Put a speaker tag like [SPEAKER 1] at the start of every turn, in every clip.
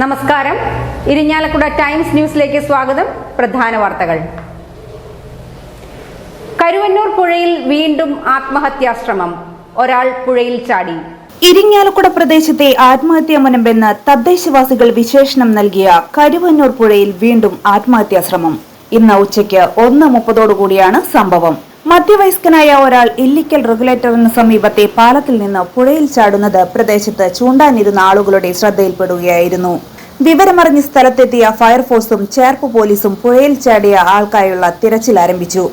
[SPEAKER 1] നമസ്കാരം. ഇരിഞ്ഞാലക്കുട ടൈംസ് ന്യൂസിലേക്ക് സ്വാഗതം. പ്രധാന വാർത്തകൾ. കരുവന്നൂർ പുഴയിൽ വീണ്ടും ആത്മഹത്യാശ്രമം. ഒരാൾ പുഴയിൽ ചാടി.
[SPEAKER 2] ഇരിങ്ങാലക്കുട പ്രദേശത്തെ ആത്മഹത്യാ മുനമ്പെന്ന് തദ്ദേശവാസികൾ വിശേഷണം നൽകിയ കരുവന്നൂർ പുഴയിൽ വീണ്ടും ആത്മഹത്യാശ്രമം. ഇന്ന് ഉച്ചയ്ക്ക് ഒന്ന് മുപ്പതോടുകൂടിയാണ് സംഭവം. മധ്യവയസ്കനായ ഒരാൾ ഇല്ലിക്കൽ റെഗുലേറ്ററിന് സമീപത്തെ പാലത്തിൽ നിന്ന് പുഴയിൽ ചാടുന്നത് പ്രദേശത്ത് ചൂണ്ടാനിരുന്ന ആളുകളുടെ ശ്രദ്ധയിൽപ്പെടുകയായിരുന്നു. വിവരമറിഞ്ഞ് സ്ഥലത്തെത്തിയ ഫയർഫോഴ്സും ചേർപ്പ് പോലീസും പുഴയിൽ ചാടിയ ആൾക്കായുള്ള തിരച്ചിൽ ആരംഭിച്ചു.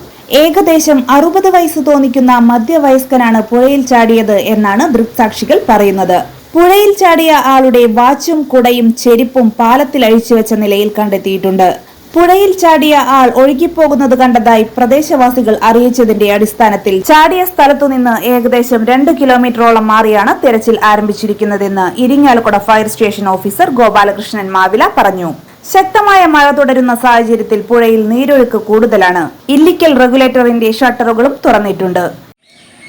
[SPEAKER 2] ഏകദേശം അറുപത് വയസ്സ് തോന്നിക്കുന്ന മധ്യവയസ്കനാണ് പുഴയിൽ ചാടിയത് എന്നാണ് ദൃക്സാക്ഷികൾ പറയുന്നത്. പുഴയിൽ ചാടിയ ആളുടെ വാച്ചും കുടയും ചെരിപ്പും പാലത്തിൽ അഴിച്ചുവെച്ച നിലയിൽ കണ്ടെത്തിയിട്ടുണ്ട്. പുഴയിൽ ചാടിയ ആൾ ഒഴുകിപ്പോകുന്നത് കണ്ടതായി പ്രദേശവാസികൾ അറിയിച്ചതിന്റെ അടിസ്ഥാനത്തിൽ ചാടിയ സ്ഥലത്തുനിന്ന് ഏകദേശം രണ്ട് കിലോമീറ്ററോളം മാറിയാണ് തെരച്ചിൽ ആരംഭിച്ചിരിക്കുന്നതെന്ന് Irinjalakuda fire station officer Gopalakrishnan Mavila പറഞ്ഞു. ശക്തമായ മഴ തുടരുന്ന സാഹചര്യത്തിൽ പുഴയിൽ നീരൊഴുക്ക് കൂടുതലാണ്. ഇല്ലിക്കൽ റെഗുലേറ്ററിന്റെ ഷട്ടറുകളും തുറന്നിട്ടുണ്ട്.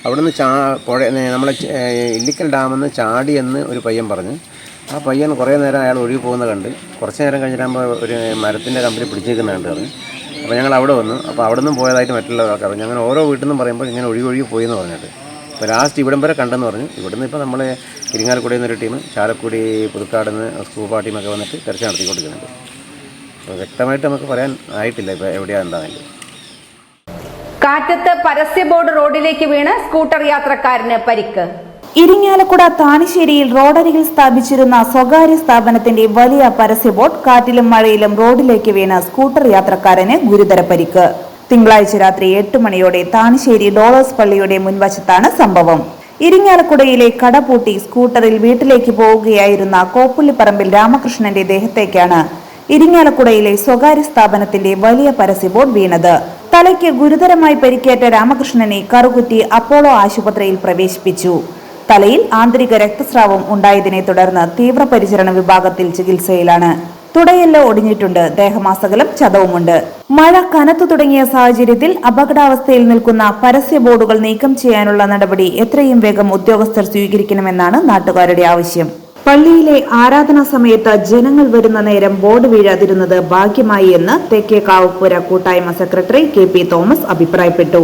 [SPEAKER 3] അവിടുന്ന് ചാ പുഴ നമ്മളെ ഇല്ലിക്കൽ ഡാമിൽ നിന്ന് ചാടിയെന്ന് ഒരു പയ്യൻ പറഞ്ഞു. ആ പയ്യൻ കുറേ നേരം അയാൾ ഒഴുകി പോകുന്ന കണ്ട് കുറച്ച് നേരം കഴിഞ്ഞിട്ടാകുമ്പോൾ ഒരു മരത്തിന്റെ കമ്പനി പിടിച്ചേക്കുന്ന കണ്ട് പറഞ്ഞു. അപ്പോൾ ഞങ്ങൾ അവിടെ വന്നു. അപ്പോൾ അവിടെ നിന്നും പോയതായിട്ട് മറ്റുള്ളവർക്ക് പറഞ്ഞു. അങ്ങനെ ഓരോ വീട്ടിൽ നിന്നും പറയുമ്പോൾ ഇങ്ങനെ ഒഴുകി ഒഴുകി പോയി എന്ന് പറഞ്ഞിട്ട്. അപ്പോൾ ലാസ്റ്റ് ഇവിടം വരെ കണ്ടെന്ന് പറഞ്ഞു. ഇവിടുന്ന് ഇപ്പോൾ നമ്മൾ ഇരിങ്ങാലക്കുടിയിൽ നിന്നൊരു ടീം ചാലക്കുടി പുതുക്കാട് നിന്ന് സ്കൂബ ടീമൊക്കെ വന്നിട്ട് തിരച്ചിൽ നടത്തിക്കൊണ്ടിരിക്കുന്നുണ്ട് അപ്പോൾ വ്യക്തമായിട്ട് നമുക്ക് പറയാൻ ആയിട്ടില്ല ഇപ്പോൾ എവിടെയാണ് എന്താണെങ്കിലും.
[SPEAKER 1] കാറ്റത്ത് പരസ്യ ബോർഡ് റോഡിലേക്ക് വീണ് സ്കൂട്ടർ യാത്രക്കാരന് പരിക്ക്.
[SPEAKER 2] ഇരിങ്ങാലക്കുട താണിശ്ശേരിയിൽ റോഡരികിൽ സ്ഥാപിച്ചിരുന്ന സ്വകാര്യ സ്ഥാപനത്തിന്റെ വലിയ പരസ്യ ബോർഡ് കാറ്റിലും മഴയിലും റോഡിലേക്ക് വീണ സ്കൂട്ടർ യാത്രക്കാരന് ഗുരുതര പരിക്ക്. തിങ്കളാഴ്ച രാത്രി എട്ട് മണിയോടെ താണിശ്ശേരി ഡോളേഴ്സ് പള്ളിയുടെ മുൻവശത്താണ് സംഭവം. ഇരിങ്ങാലക്കുടയിലെ കട പൂട്ടി സ്കൂട്ടറിൽ വീട്ടിലേക്ക് പോവുകയായിരുന്ന കോപ്പുള്ളിപ്പറമ്പിൽ രാമകൃഷ്ണന്റെ ദേഹത്തേക്കാണ് ഇരിങ്ങാലക്കുടയിലെ സ്വകാര്യ സ്ഥാപനത്തിന്റെ വലിയ പരസ്യ ബോർഡ് വീണത്. തലയ്ക്ക് ഗുരുതരമായി പരിക്കേറ്റ രാമകൃഷ്ണനെ കറുകുറ്റി അപ്പോളോ ആശുപത്രിയിൽ പ്രവേശിപ്പിച്ചു. തലയിൽ ആന്തരിക രക്തസ്രാവം ഉണ്ടായതിനെ തുടർന്ന് തീവ്രപരിചരണ വിഭാഗത്തിൽ ചികിത്സയിലാണ്. തുടയെല്ലാം ഒടിഞ്ഞിട്ടുണ്ട്. ദേഹമാസകലം ചതവുമുണ്ട്. മഴ കനത്തു തുടങ്ങിയ സാഹചര്യത്തിൽ അപകടാവസ്ഥയിൽ നിൽക്കുന്ന പരസ്യ ബോർഡുകൾ നീക്കം ചെയ്യാനുള്ള നടപടി എത്രയും വേഗം ഉദ്യോഗസ്ഥർ സ്വീകരിക്കണമെന്നാണ് നാട്ടുകാരുടെ ആവശ്യം. പള്ളിയിലെ ആരാധനാ സമയത്ത് ജനങ്ങൾ വരുന്ന നേരം ബോർഡ് വീഴാതിരുന്നത് ഭാഗ്യമായി എന്ന് തെക്കേ കാവപ്പുര കൂട്ടായ്മ സെക്രട്ടറി കെ പി തോമസ് അഭിപ്രായപ്പെട്ടു.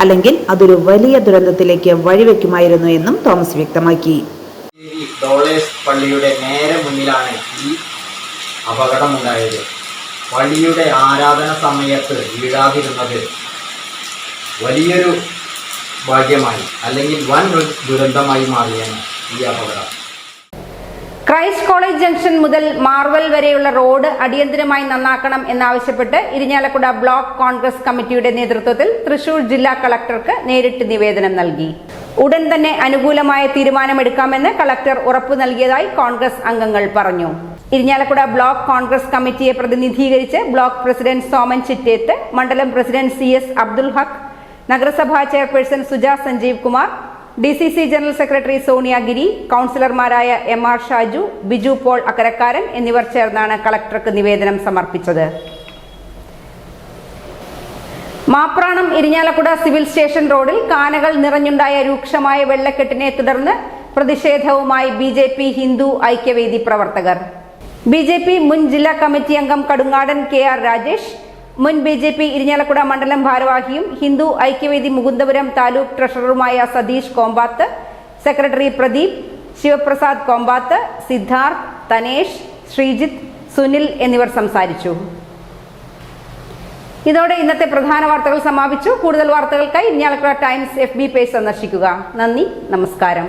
[SPEAKER 2] അല്ലെങ്കിൽ അതൊരു വലിയ ദുരന്തത്തിലേക്ക് വഴിവെക്കുമായിരുന്നു എന്നും തോമസ് വ്യക്തമാക്കി.
[SPEAKER 4] ഡോളേഴ്സ് പള്ളിയുടെ നേരെ മുന്നിലാണ് ഈ അപകടമുണ്ടായത്. പള്ളിയുടെ ആരാധന സമയത്ത് വീഴാതിരുന്നത് വലിയൊരു ഭാഗ്യമായി അല്ലെങ്കിൽ വൻ ദുരന്തമായി മാറിയാണ് ഈ അപകടം.
[SPEAKER 1] ക്രൈസ്റ്റ് കോളേജ് ജംഗ്ഷൻ മുതൽ മാർവൽ വരെയുള്ള റോഡ് അടിയന്തരമായി നന്നാക്കണം എന്നാവശ്യപ്പെട്ട് ഇരിഞ്ഞാലക്കുട ബ്ലോക്ക് കോൺഗ്രസ് കമ്മിറ്റിയുടെ നേതൃത്വത്തിൽ തൃശൂർ ജില്ലാ കളക്ടർക്ക് നേരിട്ട് നിവേദനം നൽകി. ഉടൻ തന്നെ അനുകൂലമായ തീരുമാനമെടുക്കാമെന്ന് കളക്ടർ ഉറപ്പു നൽകിയതായി കോൺഗ്രസ് അംഗങ്ങൾ പറഞ്ഞു. ഇരിഞ്ഞാലക്കുട ബ്ലോക്ക് കോൺഗ്രസ് കമ്മിറ്റിയെ പ്രതിനിധീകരിച്ച് ബ്ലോക്ക് പ്രസിഡന്റ് സോമൻ ചിറ്റേത്ത് മണ്ഡലം president C S Abdul Haq നഗരസഭാ chairperson Suja Sanjeev Kumar D C C general secretary Sonia Giri കൗൺസിലർമാരായ M R Shaju Biju Paul Akkarakkaran എന്നിവർ ചേർന്നാണ് കളക്ടർക്ക് നിവേദനം സമർപ്പിച്ചത്. മാപ്രാണം ഇരിഞ്ഞാലക്കുട സിവിൽ സ്റ്റേഷൻ റോഡിൽ കാനകൾ നിറഞ്ഞുണ്ടായ രൂക്ഷമായ വെള്ളക്കെട്ടിനെ തുടർന്ന് പ്രതിഷേധവുമായി B J P Hindu Aikyavedi പ്രവർത്തകർ. ബി ജെ പി മുൻ ജില്ലാ കമ്മിറ്റി അംഗം കടുങ്ങാടൻ കെ ആർ രാജേഷ് മുൻ ബി ജെ പി ഇരിഞ്ഞാലക്കുട മണ്ഡലം ഭാരവാഹിയും ഹിന്ദു ഐക്യവേദി മുകുന്ദപുരം താലൂക്ക് ട്രഷററുമായ സതീഷ് കോമ്പാത്ത് സെക്രട്ടറി പ്രദീപ് ശിവപ്രസാദ് കോമ്പാത്ത് സിദ്ധാർത്ഥ് തനേഷ് ശ്രീജിത്ത് സുനിൽ എന്നിവർ സംസാരിച്ചു. ഇതോടെ ഇന്നത്തെ പ്രധാന വാർത്തകൾ സമാപിച്ചു. കൂടുതൽ വാർത്തകൾക്കായി Irinjalakuda Times F B page സന്ദർശിക്കുക. നന്ദി നമസ്കാരം.